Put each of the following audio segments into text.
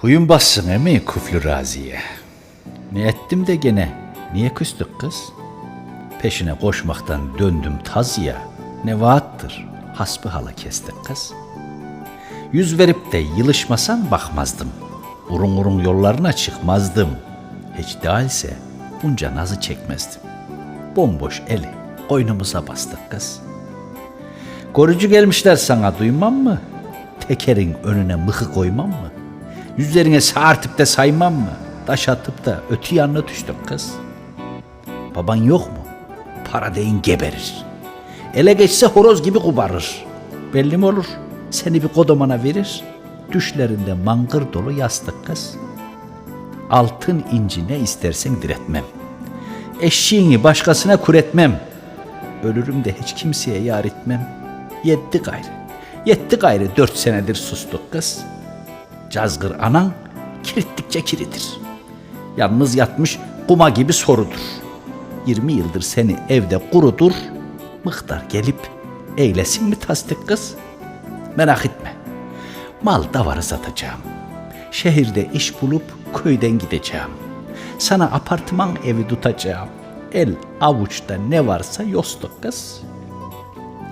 Huyun bassın emi kuflu raziye. Ne ettim de gene, niye küstük kız? Peşine koşmaktan döndüm taz ne vaattır, hasbihala kestik kız. Yüz verip de yılışmasan bakmazdım. Urun urun yollarına çıkmazdım. Hiç değilse bunca nazı çekmezdim. Bomboş eli koynumuza bastık kız. Korucu gelmişler sana duymam mı? Tekerin önüne mıhı koymam mı? Yüzlerine sağırtıp da saymam mı? Taş atıp da ötü yanına düştük kız. Baban yok mu? Para deyin geberir. Ele geçse horoz gibi kubarır. Belli mi olur? Seni bir kodomana verir. Düşlerinde mangır dolu yastık kız. Altın inci ne istersen diretmem. Eşeğini başkasına kuretmem. Ölürüm de hiç kimseye yar etmem. Yetti gayrı. Yetti gayrı dört senedir sustuk kız. Cazgır anan kirittikçe kiridir. Yalnız yatmış kuma gibi sorudur. 20 yıldır seni evde kurudur. Mıhtar gelip eylesin mi tasdik kız? Merak etme. Mal davarı satacağım. Şehirde iş bulup köyden gideceğim. Sana apartman evi tutacağım. El avuçta ne varsa yostuk kız.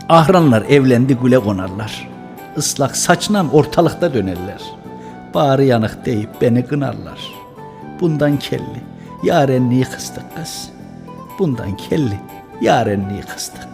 Ahranlar evlendi güle konarlar. Islak saçla ortalıkta dönerler. Bağrı yanık deyip beni kınarlar. Bundan kelli yarenliği kıstık kız. Bundan kelli yarenliği kıstık.